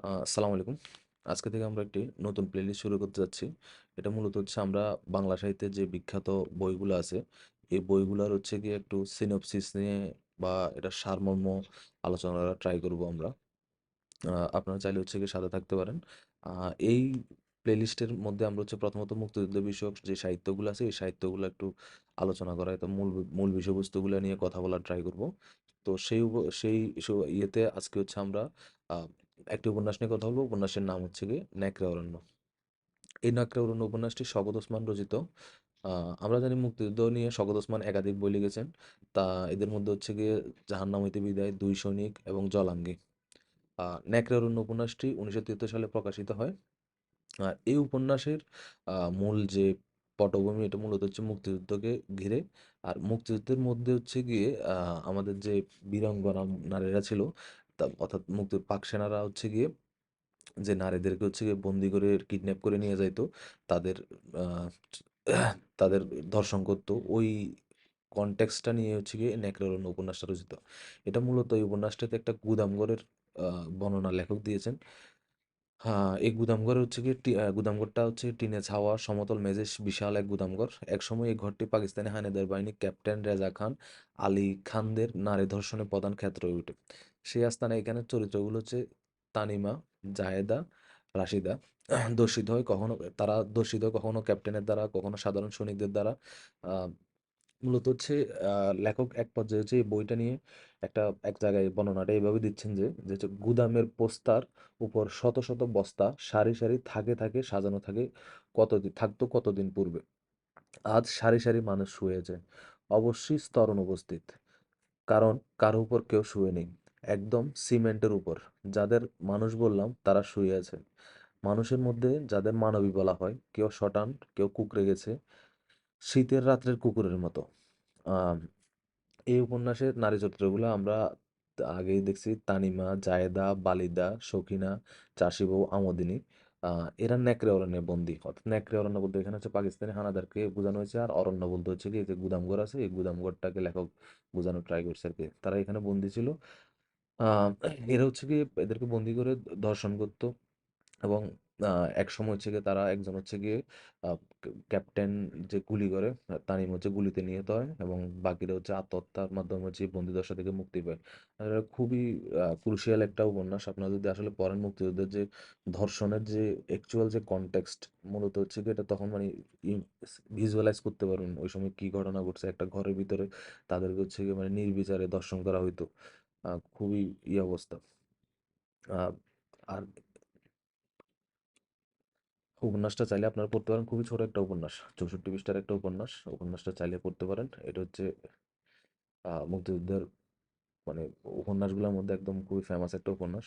আসসালামু আলাইকুম। আজকে থেকে আমরা একটি নতুন প্লেলিস্ট শুরু করতে যাচ্ছি। এটা মূলত হচ্ছে আমরা বাংলা সাহিত্যে যে বিখ্যাত বইগুলো আছে, এই বইগুলোর হচ্ছে গিয়ে একটু সিনপসিস নিয়ে বা এটা সারমর্ম আলোচনা ট্রাই করব আমরা। আপনারা চাইলে হচ্ছে গিয়ে সাথে থাকতে পারেন। এই প্লেলিস্টের মধ্যে আমরা হচ্ছে প্রথমত মুক্তিযুদ্ধ বিষয়ক যে সাহিত্যগুলো আছে, এই সাহিত্যগুলো একটু আলোচনা করা তো মূল মূল বিষয়বস্তুগুলা নিয়ে কথা বলার ট্রাই করব। তো সেই সেই ইয়েতে আজকে হচ্ছে আমরা একটি উপন্যাস নিয়ে কথা বলব। উপন্যাসের নাম হচ্ছে গিয়ে 'নেকড়ে অরণ্য'। এই 'নেকড়ে অরণ্য' উপন্যাসটি শওকত ওসমান রচিত। আমরা জানি মুক্তিযুদ্ধ নিয়ে শওকত ওসমান একাধিক বই লিখেছেন। তা এদের মধ্যে হচ্ছে গিয়ে 'জাহান্নাম হইতে বিদায়', 'দুই সৈনিক' এবং 'জলাঙ্গি'। আ 'নেকড়ে অরণ্য' উপন্যাসটি ১৯৭৩ সালে প্রকাশিত হয়। আর এই উপন্যাসের মূল যে পটভূমি এটা মূলত হচ্ছে মুক্তিযুদ্ধকে ঘিরে। আর মুক্তিযুদ্ধের মধ্যে হচ্ছে গিয়ে আমাদের যে বীরাঙ্গনা নারীরা ছিল অর্থাৎ মুক্তি পাক সেনারা হচ্ছে গিয়ে যে নারীদেরকে হচ্ছে গিয়ে বন্দি করে কিডন্যাপ করে নিয়ে যাইতো, তাদের তাদের ধর্ষণ করত। ওই কনটেক্সটটা নিয়ে হচ্ছে গিয়ে 'নেকড়ে উপন্যাসটা রচিত। এটা মূলত এই উপন্যাসটাতে একটা গুদামঘরের বর্ণনা লেখক দিয়েছেন। হ্যাঁ, এই গুদামঘর হচ্ছে টি গুদামঘরটা হচ্ছে টিনের ছাওয়া, সমতল মেঝে বিশাল এক গুদামঘর। একসময় এই ঘরটি পাকিস্তানি হানাদার বাহিনী ক্যাপ্টেন রেজা খান, আলী খানদের নারী ধর্ষণের প্রধান ক্ষেত্র হয়ে ওঠে। সেই আস্তানায় এখানে চরিত্রগুলো হচ্ছে তানিমা, জায়েদা, রাশিদা। ধর্ষিত হয় কখনো তারা ধর্ষিত হয় কখনো ক্যাপ্টেনের দ্বারা, কখনো সাধারণ সৈনিকদের দ্বারা। মূলত হচ্ছে লেখক এক পর্যায়ে হচ্ছে এই বইটা নিয়ে একটা এক জায়গায় বর্ণনাটা এভাবে দিচ্ছেন যে, যে হচ্ছে গুদামের পোস্তার উপর শত, শত বস্তা সারি, সারি থাকে, থাকে সাজানো থাকে কতদিন থাকতো কতদিন পূর্বে। আজ সারি, সারি মানুষ শুয়েছে অবশ্যই স্তরণ উপস্থিত কারণ কারও উপর কেউ শুয়ে নেই। একদম সিমেন্টের উপর। যাদের মানুষ বললাম তারা শুয়ে আছে। মানুষের মধ্যে যাদের মানবী বলা হয়, কেউ শটান, কেউ কুঁকড়ে গেছে। শীতের রাত্রের কুকুরের মতো। এই উপন্যাসের নারী চরিত্রগুলো আমরা আগেই দেখছি তানিমা, জায়েদা, বালিদা, সখিনা, চাষী বউ, আমোদিনী। এরা নেকড়ে অরণ্যে বন্দী। অর্থাৎ নেকড়ে অরণ্য বলতে এখানে হচ্ছে পাকিস্তানি হানাদারকে বোঝানো হয়েছে। আর অরণ্য বলতে হচ্ছে গিয়ে যে গুদামঘর আছে, এই গুদামঘরটাকে লেখক বোঝানোর ট্রাই করছে আরকি। তারা এখানে বন্দী ছিল। এরা হচ্ছে গিয়ে এদেরকে বন্দি করে ধর্ষণ করতো এবং এক সময় হচ্ছে গিয়ে তারা একজন হচ্ছে গিয়ে ক্যাপ্টেন যে গুলি করে, তানিম হচ্ছে গুলিতে নিহত হয় এবং বাকিরা হচ্ছে আত্মহত্যার মাধ্যমে হচ্ছে বন্দিদশা থেকে মুক্তি পায়। এটা খুবই ক্রুশিয়াল একটা উপন্যাস। আপনারা যদি আসলে পড়েন মুক্তিযুদ্ধের যে ধর্ষণের যে অ্যাকচুয়াল যে কনটেক্সট মূলত হচ্ছে গিয়ে এটা তখন মানে ভিজুয়ালাইজ করতে পারবেন ওই সময় কি ঘটনা ঘটছে। একটা ঘরের ভিতরে তাদেরকে হচ্ছে গিয়ে মানে নির্বিচারে ধর্ষণ করা হইতো। খুবই ই অবস্থা। আর উপন্যাসটা চাইলে আপনারা পড়তে পারেন। খুবই ছোট একটা উপন্যাস। ৬৪ পৃষ্ঠার একটা উপন্যাস। উপন্যাসটা চাইলে পড়তে পারেন। এটা হচ্ছে মুক্তিযুদ্ধের মানে উপন্যাসগুলোর মধ্যে একদম খুবই ফেমাস একটা উপন্যাস।